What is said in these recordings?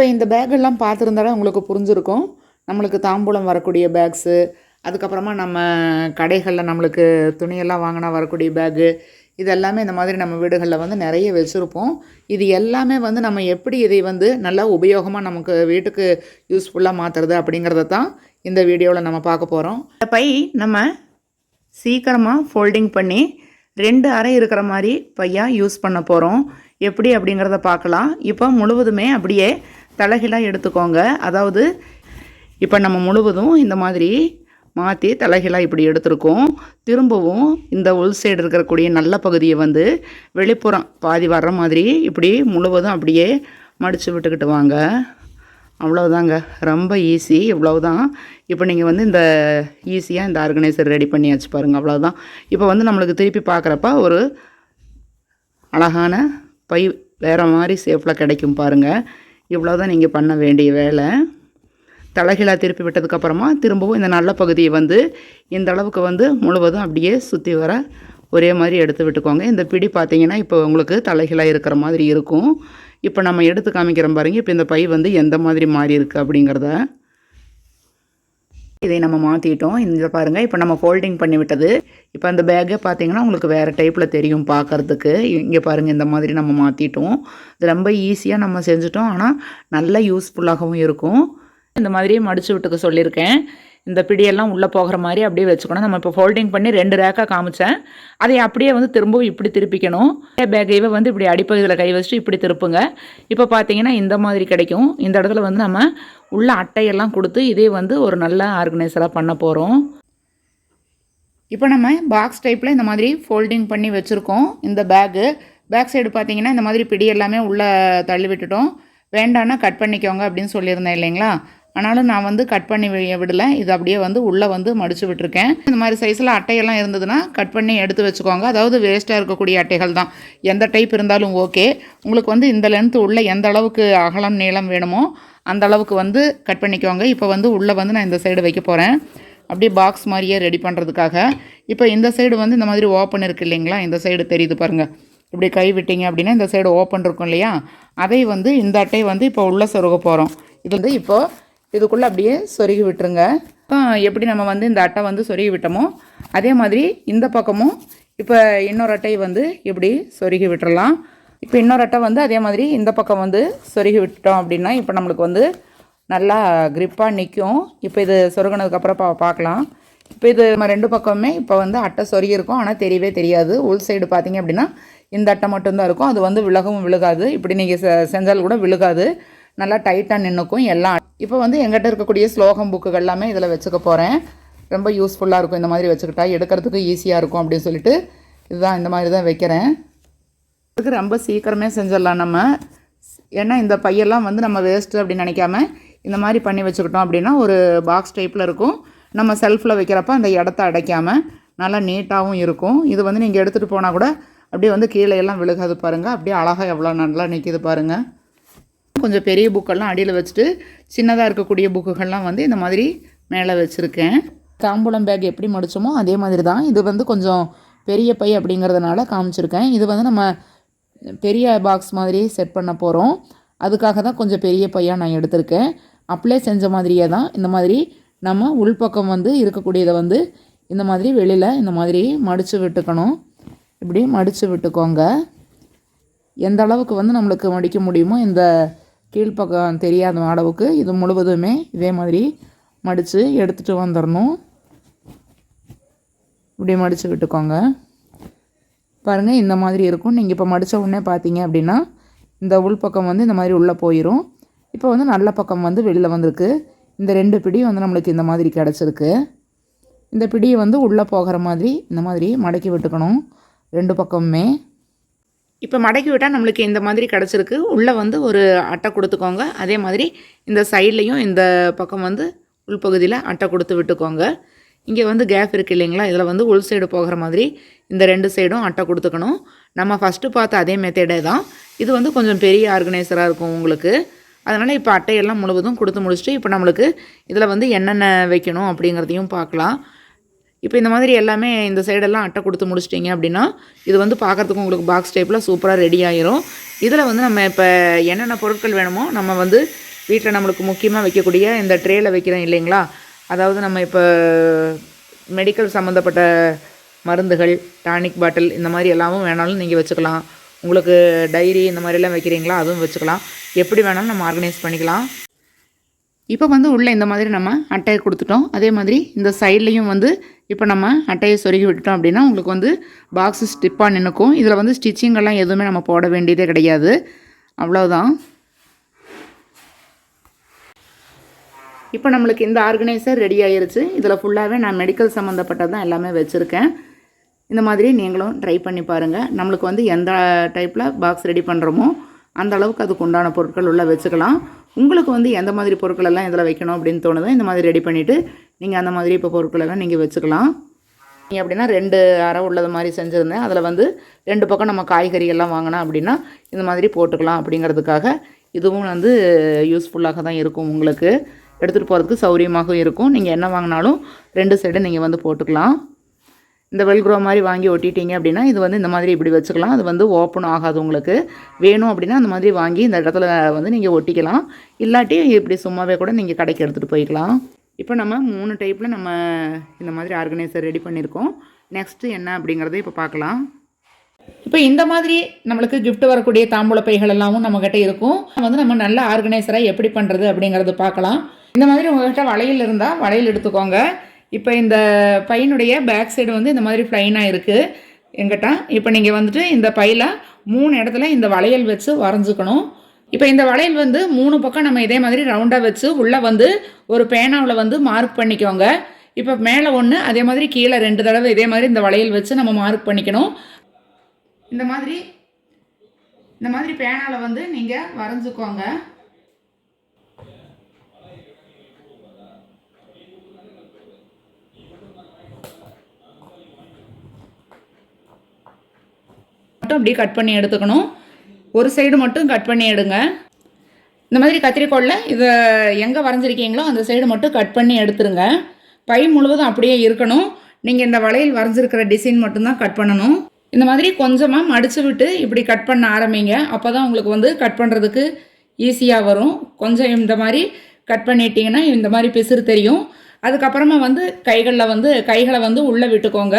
இப்போ இந்த பேக்கெல்லாம் பார்த்துருந்தாலே உங்களுக்கு புரிஞ்சிருக்கும். நம்மளுக்கு தாம்பூலம் வரக்கூடிய பேக்ஸு அதுக்கப்புறமா நம்ம கடைகளில் நம்மளுக்கு துணியெல்லாம் வாங்கினா வரக்கூடிய பேகு இது எல்லாமே இந்த மாதிரி நம்ம வீடுகளில் வந்து நிறைய வச்சுருப்போம். இது எல்லாமே வந்து நம்ம எப்படி இதை வந்து நல்லா உபயோகமாக நமக்கு வீட்டுக்கு யூஸ்ஃபுல்லாக மாற்றுறது அப்படிங்கிறத தான் இந்த வீடியோவில் நம்ம பார்க்க போகிறோம் இந்த பை நம்ம சீக்கிரமாக ஃபோல்டிங் பண்ணி ரெண்டு அறை இருக்கிற மாதிரி பையாக யூஸ் பண்ண போகிறோம் எப்படி அப்படிங்கிறத பார்க்கலாம். இப்போ முழுவதுமே அப்படியே தலைகீழாக எடுத்துக்கோங்க. அதாவது இப்போ நம்ம முழுவதும் இந்த மாதிரி மாற்றி தலைகீழாக இப்படி எடுத்திருக்கோம். திரும்பவும் இந்த உள் சைடு இருக்கக்கூடிய நல்ல பகுதியை வந்து வெளிப்புறம் பாதி வர்ற மாதிரி இப்படி முழுவதும் அப்படியே மடித்து விட்டுக்கிட்டு வாங்க. அவ்வளோதாங்க ரொம்ப ஈஸி இவ்வளவுதான். இப்போ நீங்கள் வந்து இந்த ஈஸியாக இந்த ஆர்கனைசர் ரெடி பண்ணியாச்சு பாருங்கள் அவ்வளோதான் இப்போ வந்து நம்மளுக்கு திருப்பி பார்க்குறப்ப ஒரு அழகான பை வேறு மாதிரி சேஃபில் கிடைக்கும் பாருங்கள் இவ்வளோதான் நீங்கள் பண்ண வேண்டிய வேலை. தலைகீழாக திருப்பி விட்டதுக்கப்புறமா திரும்பவும் இந்த நல்ல பகுதியை வந்து இந்த அளவுக்கு வந்து முழுவதும் அப்படியே சுற்றி வர ஒரே மாதிரி எடுத்து விட்டுக்கோங்க. இந்த பிடி பார்த்தீங்கன்னா இப்போ உங்களுக்கு தலைகீழாக இருக்கிற மாதிரி இருக்கும். இப்போ நம்ம எடுத்து காமிக்கிறோம் பாருங்க. இப்போ இந்த பை வந்து எந்த மாதிரி மாறி இருக்குது அப்படிங்கிறத. இதை நம்ம மாற்றிட்டோம் இந்த பாருங்கள் இப்போ நம்ம ஃபோல்டிங் பண்ணி விட்டது. இப்போ அந்த பேக்கே பார்த்தீங்கன்னா உங்களுக்கு வேறு டைப்பில் தெரியும் பார்க்கறதுக்கு இங்கே பாருங்கள் இந்த மாதிரி நம்ம மாற்றிட்டோம் இது ரொம்ப ஈஸியாக நம்ம செஞ்சுட்டோம். ஆனால் நல்ல யூஸ்ஃபுல்லாகவும் இருக்கும். இந்த மாதிரியே மடிச்சு விட்டுக்க சொல்லியிருக்கேன். இந்த பிடியெல்லாம் உள்ளே போகிற மாதிரி அப்படியே வச்சுக்கணும். நம்ம இப்போ ஃபோல்டிங் பண்ணி ரெண்டு ரேக்காக காமிச்சேன். அதை அப்படியே வந்து திரும்பவும் இப்படி திருப்பிக்கணும். பேக்கையை வந்து இப்படி அடிப்பகுதியில் கை வச்சுட்டு இப்படி திருப்புங்க. இப்போ பார்த்தீங்கன்னா இந்த மாதிரி கிடைக்கும். இந்த இடத்துல வந்து நம்ம உள்ள அட்டையெல்லாம் கொடுத்து இதே வந்து ஒரு நல்ல ஆர்கனைசராக பண்ண போகிறோம் இப்போ நம்ம பாக்ஸ் டைப்பில் இந்த மாதிரி ஃபோல்டிங் பண்ணி வச்சுருக்கோம். இந்த பேக்கு பேக் சைடு பார்த்தீங்கன்னா இந்த மாதிரி பிடி எல்லாமே உள்ளே தள்ளி விட்டுட்டோம். வேண்டான்னா கட் பண்ணிக்கோங்க அப்படின்னு சொல்லியிருந்தேன் இல்லைங்களா? ஆனாலும் நான் வந்து கட் பண்ணி வி- விடல. இது அப்படியே வந்து உள்ளே வந்து மடிச்சு விட்டுருக்கேன். இந்த மாதிரி சைஸில் அட்டையெல்லாம் இருந்ததுன்னா கட் பண்ணி எடுத்து வச்சுக்கோங்க. அதாவது வேஸ்ட்டாக இருக்கக்கூடிய அட்டைகள் தான். எந்த டைப் இருந்தாலும் ஓகே உங்களுக்கு வந்து இந்த லென்த் உள்ள எந்த அளவுக்கு அகலம் நீளம் வேணுமோ அந்த அளவுக்கு வந்து கட் பண்ணிக்கோங்க. இப்போ வந்து உள்ளே வந்து நான் இந்த சைடு வைக்க போகிறேன் அப்படியே பாக்ஸ் மாதிரியே ரெடி பண்ணுறதுக்காக இப்போ இந்த சைடு வந்து இந்த மாதிரி ஓப்பன் இருக்குது இல்லைங்களா? இந்த சைடு தெரியுது பாருங்கள் இப்படி கை விட்டீங்க அப்படின்னா இந்த சைடு ஓப்பன் இருக்கும் இல்லையா? அதை வந்து இந்த அட்டை வந்து இப்போ உள்ளே சொருக போகிறோம் இது வந்து இப்போது இதுக்குள்ளே அப்படியே சொருகி விட்டுருங்க. இப்போ எப்படி நம்ம வந்து இந்த அட்டை வந்து சொருகி விட்டோமோ அதே மாதிரி இந்த பக்கமும் இப்போ இன்னொரு அட்டை வந்து இப்படி சொருகி விட்டுறலாம். இப்போ இன்னொரு அட்டை வந்து அதே மாதிரி இந்த பக்கம் வந்து சொருகி விட்டுட்டோம் அப்படின்னா இப்போ நம்மளுக்கு வந்து நல்லா க்ரிப்பாக நிற்கும் இப்போ இது சொருகினதுக்கப்புறம் பா பார்க்கலாம். இப்போ இது நம்ம ரெண்டு பக்கமுமே இப்போ வந்து அட்டை சொருகியிருக்கும். ஆனால் தெரியவே தெரியாது. உள் சைடு பார்த்தீங்க அப்படின்னா இந்த அட்டை மட்டும்தான் இருக்கும். அது வந்து விலகவும் விழுகாது. இப்படி நீங்கள் செ செஞ்சால் கூட விழுகாது. நல்லா டைட்டாக நின்றுக்கும் எல்லாம். இப்போ வந்து எங்கிட்ட இருக்கக்கூடிய ஸ்லோகம் புக்குகள் எல்லாமே இதில் வச்சுக்க போகிறேன் ரொம்ப யூஸ்ஃபுல்லாக இருக்கும் இந்த மாதிரி வச்சுக்கிட்டா. எடுக்கிறதுக்கு ஈஸியாக இருக்கும் அப்படின்னு சொல்லிட்டு இதுதான் இந்த மாதிரி தான் வைக்கிறேன். இதுக்கு ரொம்ப சீக்கிரமே செஞ்சிடலாம் நம்ம. ஏன்னா இந்த பையெல்லாம் வந்து நம்ம வேஸ்ட்டு அப்படின்னு நினைக்காம இந்த மாதிரி பண்ணி வச்சுக்கிட்டோம் அப்படின்னா ஒரு பாக்ஸ் டைப்பில் இருக்கும். நம்ம செல்ஃபில் வைக்கிறப்ப அந்த இடத்த அடைக்காமல் நல்லா நீட்டாகவும் இருக்கும். இது வந்து நீங்கள் எடுத்துகிட்டு போனால் கூட அப்படியே வந்து கீழே எல்லாம் விழுகாது பாருங்கள் அப்படியே அழகாக எவ்வளோ நல்லா நிற்கிது பாருங்கள் கொஞ்சம் பெரிய புக்கெல்லாம் அடியில் வச்சுட்டு சின்னதாக இருக்கக்கூடிய புக்குகள்லாம் வந்து இந்த மாதிரி மேலே வச்சுருக்கேன். தாம்பூலம் பேக் எப்படி மடிச்சோமோ அதே மாதிரி தான் இது வந்து கொஞ்சம் பெரிய பை அப்படிங்கிறதுனால காமிச்சிருக்கேன். இது வந்து நம்ம பெரிய பாக்ஸ் மாதிரி செட் பண்ண போகிறோம் அதுக்காக தான் கொஞ்சம் பெரிய பையாக நான் எடுத்திருக்கேன். அப்ளை செஞ்ச மாதிரியே தான் இந்த மாதிரி நம்ம உள்பக்கம் வந்து இருக்கக்கூடியதை வந்து இந்த மாதிரி வெளியில் இந்த மாதிரி மடித்து விட்டுக்கணும். இப்படி மடித்து விட்டுக்கோங்க. எந்த அளவுக்கு வந்து நம்மளுக்கு மடிக்க முடியுமோ இந்த கீழ்ப்பக்கம் தெரியாத அளவுக்கு இது முழுவதுமே இதே மாதிரி மடித்து எடுத்துகிட்டு வந்துடணும் இப்படி மடித்து விட்டுக்கோங்க பாருங்கள் இந்த மாதிரி இருக்கும். நீங்கள் இப்போ மடித்த உடனே பார்த்தீங்க அப்படின்னா இந்த உள்பக்கம் வந்து இந்த மாதிரி உள்ளே போயிடும் இப்போ வந்து நல்ல பக்கம் வந்து வெளியில் வந்திருக்கு. இந்த ரெண்டு பிடி வந்து நம்மளுக்கு இந்த மாதிரி கிடச்சிருக்கு. இந்த பிடியை வந்து உள்ளே போகிற மாதிரி இந்த மாதிரி மடக்கி விட்டுக்கணும். ரெண்டு பக்கமுமே. இப்போ மடக்கி விட்டால் நம்மளுக்கு இந்த மாதிரி கிடச்சிருக்கு. உள்ளே வந்து ஒரு அட்டை கொடுத்துக்கோங்க. அதே மாதிரி இந்த சைட்லேயும் இந்த பக்கம் வந்து உள்பகுதியில் அட்டை கொடுத்து விட்டுக்கோங்க. இங்கே வந்து கேப் இருக்குது இல்லைங்களா? இதில் வந்து உள் சைடு போகிற மாதிரி இந்த ரெண்டு சைடும் அட்டை கொடுத்துக்கணும். நம்ம ஃபஸ்ட்டு பார்த்த அதே மெத்தடே தான். இது வந்து கொஞ்சம் பெரிய ஆர்கனைசராக இருக்கும் உங்களுக்கு. அதனால் இப்போ அட்டையெல்லாம் முழுவதும் கொடுத்து முடிச்சுட்டு இப்போ நம்மளுக்கு இதில் வந்து என்னென்ன வைக்கணும் அப்படிங்கிறதையும் பார்க்கலாம். இப்போ இந்த மாதிரி எல்லாமே இந்த சைடெல்லாம் அட்டை கொடுத்து முடிச்சிட்டிங்க அப்படின்னா இது வந்து பார்க்குறதுக்கு உங்களுக்கு பாக்ஸ் டைப்பில் சூப்பராக ரெடி ஆயிரும். இதில் வந்து நம்ம இப்போ என்னென்ன பொருட்கள் வேணுமோ நம்ம வந்து வீட்டில் நம்மளுக்கு முக்கியமாக வைக்கக்கூடிய இந்த ட்ரேயில் வைக்கிறோம் இல்லைங்களா? அதாவது நம்ம இப்போ மெடிக்கல் சம்மந்தப்பட்ட மருந்துகள் டானிக் பாட்டில் இந்த மாதிரி எல்லாமும் வேணாலும் நீங்கள் வச்சுக்கலாம். உங்களுக்கு டைரி இந்த மாதிரிலாம் வைக்கிறீங்களா அதுவும் வச்சுக்கலாம். எப்படி வேணாலும் நம்ம ஆர்கனைஸ் பண்ணிக்கலாம். இப்போ வந்து உள்ளே இந்த மாதிரி நம்ம அட்டையை கொடுத்துட்டோம். அதே மாதிரி இந்த சைட்லேயும் வந்து இப்போ நம்ம அட்டையை சொருகி விட்டுட்டோம் அப்படின்னா உங்களுக்கு வந்து பாக்ஸு ஸ்டிப்பாக நின்றுக்கும் இதில் வந்து ஸ்டிச்சிங்கெல்லாம் எதுவுமே நம்ம போட வேண்டியதே கிடையாது. அவ்வளோதான் இப்போ நம்மளுக்கு இந்த ஆர்கனைசர் ரெடி ஆயிருச்சு. இதில் ஃபுல்லாகவே நான் மெடிக்கல் சம்மந்தப்பட்டது தான் எல்லாமே வச்சுருக்கேன். இந்த மாதிரி நீங்களும் ட்ரை பண்ணி பாருங்கள் நம்மளுக்கு வந்து எந்த டைப்பில் பாக்ஸ் ரெடி பண்ணுறோமோ அந்த அளவுக்கு அதுக்கு உண்டான பொருட்கள் உள்ளே வச்சுக்கலாம். உங்களுக்கு வந்து எந்த மாதிரி பொருட்கள் எல்லாம் இதில் வைக்கணும் அப்படின்னு தோணுதோ இந்த மாதிரி ரெடி பண்ணிவிட்டு நீங்கள் அந்த மாதிரி இப்போ பொருட்கள் எல்லாம் நீங்கள் வச்சுக்கலாம். நீங்கள் அப்படின்னா ரெண்டு அறை உள்ளது மாதிரி செஞ்சுருந்தேன். அதில் வந்து ரெண்டு பக்கம் நம்ம காய்கறிகள்லாம் வாங்கினா அப்படின்னா இந்த மாதிரி போட்டுக்கலாம் அப்படிங்கிறதுக்காக இதுவும் வந்து யூஸ்ஃபுல்லாக தான் இருக்கும் உங்களுக்கு. எடுத்துகிட்டு போகிறதுக்கு சௌரியமாகவும் இருக்கும். நீங்கள் என்ன வாங்கினாலும் ரெண்டு சைடு நீங்கள் வந்து போட்டுக்கலாம். இந்த வெல்க்ரோ மாதிரி வாங்கி ஒட்டிட்டீங்க அப்படின்னா இது வந்து இந்த மாதிரி இப்படி வச்சுக்கலாம். அது வந்து ஓப்பன் ஆகாது உங்களுக்கு. வேணும் அப்படின்னா அந்த மாதிரி வாங்கி இந்த இடத்துல வந்து நீங்கள் ஒட்டிக்கலாம். இல்லாட்டி இப்படி சும்மாவே கூட நீங்கள் கடைக்கு எடுத்துகிட்டு போய்க்கலாம். இப்போ நம்ம மூணு டைப்பில் நம்ம இந்த மாதிரி ஆர்கனைசர் ரெடி பண்ணியிருக்கோம். நெக்ஸ்ட்டு என்ன அப்படிங்கிறத இப்போ பார்க்கலாம். இப்போ இந்த மாதிரி நம்மளுக்கு கிஃப்ட் வரக்கூடிய தாம்பூல பைகள் எல்லாமும் நம்மக்கிட்ட இருக்கும். வந்து நம்ம நல்ல ஆர்கனைசராக எப்படி பண்ணுறது அப்படிங்கிறது பார்க்கலாம். இந்த மாதிரி உங்கள்கிட்ட வளையல் இருந்தால் வளையல் எடுத்துக்கோங்க. இப்போ இந்த பையனுடைய பேக் சைடு வந்து இந்த மாதிரி ஃப்ளைனாக இருக்குது எங்கிட்ட இப்போ நீங்கள் வந்துட்டு இந்த பையில் மூணு இடத்துல இந்த வளையல் வச்சு வரைஞ்சிக்கணும். இப்போ இந்த வளையல் வந்து மூணு பக்கம் நம்ம இதே மாதிரி ரவுண்டாக வச்சு உள்ளே வந்து ஒரு பேனாவில் வந்து மார்க் பண்ணிக்கோங்க. இப்போ மேலே ஒன்று அதே மாதிரி கீழே ரெண்டு தடவை இதே மாதிரி இந்த வளையல் வச்சு நம்ம மார்க் பண்ணிக்கணும். இந்த மாதிரி இந்த மாதிரி பேனாவில் வந்து நீங்கள் வரைஞ்சிக்கோங்க. மட்டும் அப்படியே கட் பண்ணி எடுத்துக்கணும். ஒரு சைடு மட்டும் கட் பண்ணி எடுங்க. இந்த மாதிரி கத்திரிக்கோலில் இதை எங்கே வரைஞ்சிருக்கீங்களோ அந்த சைடு மட்டும் கட் பண்ணி எடுத்துருங்க. பை முழுவதும் அப்படியே இருக்கணும். நீங்கள் இந்த வளையல் வரைஞ்சிருக்கிற டிசைன் மட்டும்தான் கட் பண்ணணும். இந்த மாதிரி கொஞ்சமாக மடித்து விட்டு இப்படி கட் பண்ண ஆரம்பிங்க. அப்போ தான் உங்களுக்கு வந்து கட் பண்ணுறதுக்கு ஈஸியாக வரும். கொஞ்சம் இந்த மாதிரி கட் பண்ணிட்டீங்கன்னா இந்த மாதிரி பிசுறு தெரியும். அதுக்கப்புறமா வந்து கைகளில் வந்து கைகளை வந்து உள்ளே விட்டுக்கோங்க.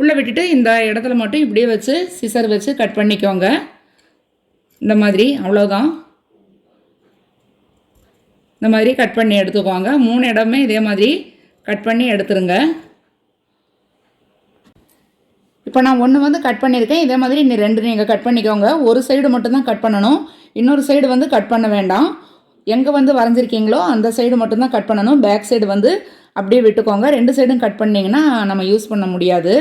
உள்ளே விட்டுட்டு இந்த இடத்துல மட்டும் இப்படியே வச்சு சிசர் வச்சு கட் பண்ணிக்கோங்க. இந்த மாதிரி அவ்வளோதான் இந்த மாதிரி கட் பண்ணி எடுத்துக்கோங்க. மூணு இடமே இதே மாதிரி கட் பண்ணி எடுத்துருங்க. இப்போ நான் ஒன்று வந்து கட் பண்ணியிருக்கேன். இதே மாதிரி இன்னும் ரெண்டு நீங்கள் கட் பண்ணிக்கோங்க. ஒரு சைடு மட்டும்தான் கட் பண்ணணும். இன்னொரு சைடு வந்து கட் பண்ண வேண்டாம். எங்கே வந்து வரைஞ்சிருக்கீங்களோ அந்த சைடு மட்டும்தான் கட் பண்ணணும். பேக் சைடு வந்து அப்படியே விட்டுக்கோங்க. ரெண்டு சைடும் கட் பண்ணிங்கன்னா நம்ம யூஸ் பண்ண முடியாது.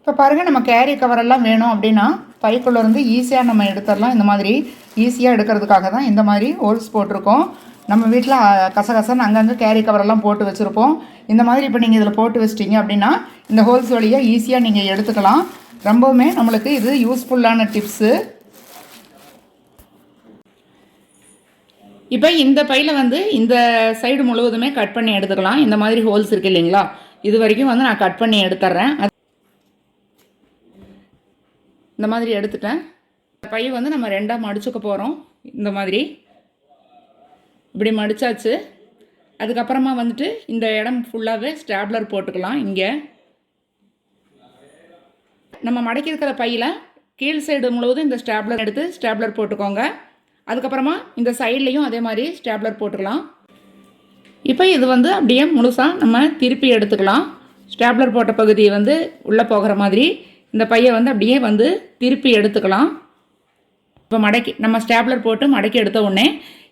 இப்போ பாருங்கள் நம்ம கேரி கவரெல்லாம் வேணும் அப்படின்னா பைக்குள்ளே இருந்து ஈஸியாக நம்ம எடுத்துடலாம். இந்த மாதிரி ஈஸியாக எடுக்கிறதுக்காக தான் இந்த மாதிரி ஹோல்ஸ் போட்டிருக்கோம். நம்ம வீட்டில் கசகசன்னு அங்கங்கே கேரி கவரெல்லாம் போட்டு வச்சுருப்போம். இந்த மாதிரி இப்போ நீங்கள் இதில் போட்டு வச்சிட்டிங்க அப்படின்னா இந்த ஹோல்ஸ் வழியாக ஈஸியாக நீங்கள் எடுத்துக்கலாம். ரொம்பவுமே நம்மளுக்கு இது யூஸ்ஃபுல்லான டிப்ஸு இப்போ இந்த பையில் வந்து இந்த சைடு முழுவதுமே கட் பண்ணி எடுத்துக்கலாம். இந்த மாதிரி ஹோல்ஸ் இருக்குது இல்லைங்களா? இது வரைக்கும் வந்து நான் கட் பண்ணி எடுத்துட்றேன் அது இந்த மாதிரி எடுத்துட்டேன். பை வந்து நம்ம ரெண்டாக மடிச்சுக்க போகிறோம் இந்த மாதிரி. இப்படி மடிச்சாச்சு. அதுக்கப்புறமா வந்துட்டு இந்த இடம் ஃபுல்லாகவே ஸ்டாப்லர் போட்டுக்கலாம் இங்கே. நம்ம மடக்கி இருக்கிற பையில் கீழ் சைடு முழுவதும் இந்த ஸ்டாப்லர் எடுத்து ஸ்டாப்லர் போட்டுக்கோங்க. அதுக்கப்புறமா இந்த சைட்லேயும் அதே மாதிரி ஸ்டாப்லர் போட்டுக்கலாம். இப்போ இது வந்து அப்படியே முழுசாக நம்ம திருப்பி எடுத்துக்கலாம். ஸ்டாப்லர் போட்ட பகுதியை வந்து உள்ளே போகிற மாதிரி. இந்த பையை வந்து அப்படியே வந்து திருப்பி எடுத்துக்கலாம். இப்போ மடக்கி நம்ம ஸ்டாப்லர் போட்டு மடக்கி எடுத்த உடனே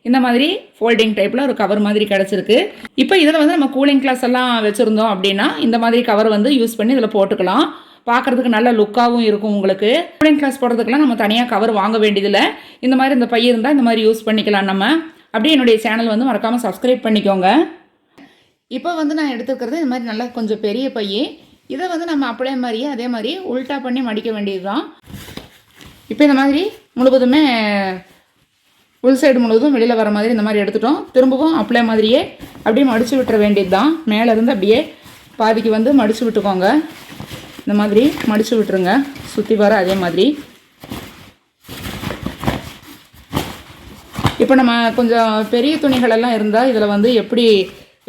இந்த மாதிரி ஃபோல்டிங் டைப்பில் ஒரு கவர் மாதிரி கிடச்சிருக்கு. இப்போ இதில் வந்து நம்ம கூலிங் கிளாஸ் எல்லாம் வச்சுருந்தோம் அப்படின்னா இந்த மாதிரி கவர் வந்து யூஸ் பண்ணி இதில் போட்டுக்கலாம். பார்க்குறதுக்கு நல்ல லுக்காகவும் இருக்கும் உங்களுக்கு. கூலிங் கிளாஸ் போடுறதுக்கெல்லாம் நம்ம தனியாக கவர் வாங்க வேண்டியதில்லை. இந்த மாதிரி இந்த பைய இருந்தால் இந்த மாதிரி யூஸ் பண்ணிக்கலாம் நம்ம. அப்படியே என்னுடைய சேனல் வந்து மறக்காமல் சப்ஸ்கிரைப் பண்ணிக்கோங்க. இப்போ வந்து நான் எடுத்துக்கிறது இந்த மாதிரி நல்லா கொஞ்சம் பெரிய பையே. இதை வந்து நம்ம அப்படியே மாதிரியே அதே மாதிரி உல்ட்டா பண்ணி மடிக்க வேண்டியது தான் இப்போ இந்த மாதிரி முழுவதுமே உள் சைடு முழுவதும் வெளியில் வர மாதிரி இந்த மாதிரி எடுத்துட்டோம். திரும்பவும் அப்படியே மாதிரியே அப்படியே மடித்து விட்டுற வேண்டியது தான் மேலேருந்து அப்படியே பாதிக்கு வந்து மடித்து விட்டுக்கோங்க. இந்த மாதிரி மடித்து விட்டுருங்க. சுற்றி வர அதே மாதிரி. இப்போ நம்ம கொஞ்சம் பெரிய துணிகளெல்லாம் இருந்தால் இதில் வந்து எப்படி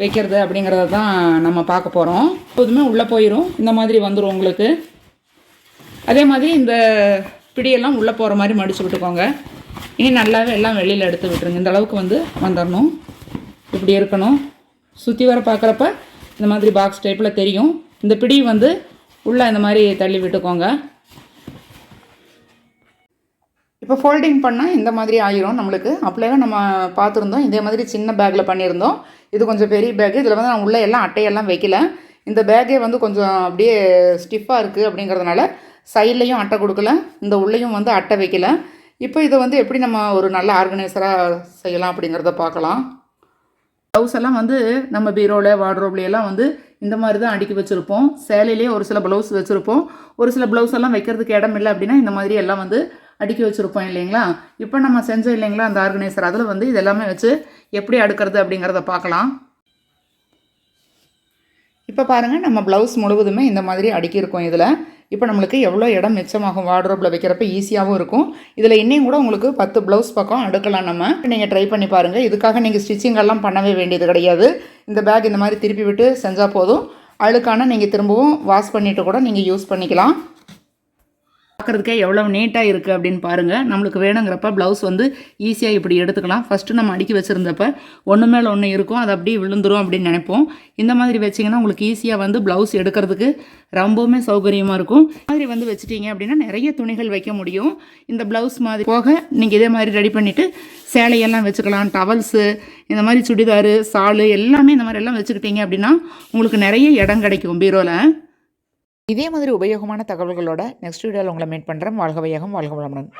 வைக்கிறது அப்படிங்கிறத தான் நம்ம பார்க்க போகிறோம் எப்போதுமே உள்ளே போயிடும் இந்த மாதிரி வந்துடும் உங்களுக்கு. அதே மாதிரி இந்த பிடியெல்லாம் உள்ளே போகிற மாதிரி மடித்து விட்டுக்கோங்க. இனி நல்லாவே எல்லாம் வெளியில் எடுத்து விட்டுருங்க. இந்த அளவுக்கு வந்து வந்துடணும் இப்படி இருக்கணும். சுற்றி வர பார்க்குறப்ப இந்த மாதிரி பாக்ஸ் டைப்பில் தெரியும். இந்த பிடி வந்து உள்ளே இந்த மாதிரி தள்ளி விட்டுக்கோங்க. இப்போ ஃபோல்டிங் பண்ணால் இந்த மாதிரி ஆயிரும் நம்மளுக்கு. அப்படியே நம்ம பார்த்துருந்தோம். இதே மாதிரி சின்ன பேக்கில் பண்ணியிருந்தோம். இது கொஞ்சம் பெரிய பேக் இதில் வந்து நான் உள்ளே எல்லாம் அட்டையெல்லாம் வைக்கல. இந்த பேக்கே வந்து கொஞ்சம் அப்படியே ஸ்டிஃபாக இருக்குது அப்படிங்கிறதுனால சைட்லேயும் அட்டை கொடுக்கல. இந்த உள்ளேயும் வந்து அட்டை வைக்கல. இப்போ இதை வந்து எப்படி நம்ம ஒரு நல்ல ஆர்கனைசராக செய்யலாம் அப்படிங்கிறத பார்க்கலாம். ப்ளவுஸ் எல்லாம் வந்து நம்ம பீரோவில் வாட்ரோப்லையெல்லாம் வந்து இந்த மாதிரி தான் அடுக்கி வச்சுருப்போம். சேலையிலேயே ஒரு சில ப்ளவுஸ் வச்சுருப்போம். ஒரு சில ப்ளவுஸ் எல்லாம் வைக்கிறதுக்கு இடம் இல்லை அப்படின்னா இந்த மாதிரி எல்லாம் வந்து அடுக்கி வச்சுருப்போம் இல்லைங்களா? இப்போ நம்ம செஞ்சோம் இல்லைங்களா அந்த ஆர்கனைசர்? அதில் வந்து இது எல்லாமே வச்சு எப்படி அடுக்கிறது அப்படிங்கிறத பார்க்கலாம். இப்போ பாருங்கள் நம்ம ப்ளவுஸ் முழுவதுமே இந்த மாதிரி அடுக்கியிருக்கோம் இதில். இப்போ நம்மளுக்கு எவ்வளோ இடம் மிச்சமாகும் வார்ட்ரோப்பில் வைக்கிறப்ப ஈஸியாகவும் இருக்கும். இதில் இன்னும் கூட உங்களுக்கு பத்து ப்ளவுஸ் பக்கம் அடுக்கலாம் நம்ம. நீங்கள் ட்ரை பண்ணி பாருங்கள் இதுக்காக நீங்கள் ஸ்டிச்சிங்கெல்லாம் பண்ணவே வேண்டியது கிடையாது. இந்த பேக் இந்த மாதிரி திருப்பி விட்டு செஞ்சால் போதும். அழுக்கான நீங்கள் திரும்பவும் வாஷ் பண்ணிவிட்டு கூட நீங்கள் யூஸ் பண்ணிக்கலாம். பார்க்குறதுக்கே எவ்வளோ நீட்டாக இருக்குது அப்படின்னு பாருங்கள் நம்மளுக்கு வேணுங்கிறப்ப ப்ளவுஸ் வந்து ஈஸியாக இப்படி எடுத்துக்கலாம். ஃபஸ்ட்டு நம்ம அடுக்கி வச்சுருந்தப்ப ஒன்று மேலே ஒன்று இருக்கும். அது அப்படியே விழுந்துரும் அப்படின்னு நினைப்போம். இந்த மாதிரி வச்சிங்கன்னா உங்களுக்கு ஈஸியாக வந்து ப்ளவுஸ் எடுக்கிறதுக்கு ரொம்பவுமே சௌகரியமாக இருக்கும். இந்த மாதிரி வந்து வச்சுட்டீங்க அப்படின்னா நிறைய துணிகள் வைக்க முடியும். இந்த ப்ளவுஸ் மாதிரி போக நீங்கள் இதே மாதிரி ரெடி பண்ணிவிட்டு சேலையெல்லாம் வச்சுக்கலாம். டவல்ஸு இந்த மாதிரி சுடிதாரு சாலு எல்லாமே இந்த மாதிரி எல்லாம் வச்சுக்கிட்டீங்க அப்படின்னா உங்களுக்கு நிறைய இடம் கிடைக்கும் பீரோவில் இதே மாதிரி உபயோகமான தகவல்களோட நெக்ஸ்ட் வீடியோவில் உங்களை மீட் பண்ணுறேன் வாழ்க வையகம் வாழ்க வளமுடன்.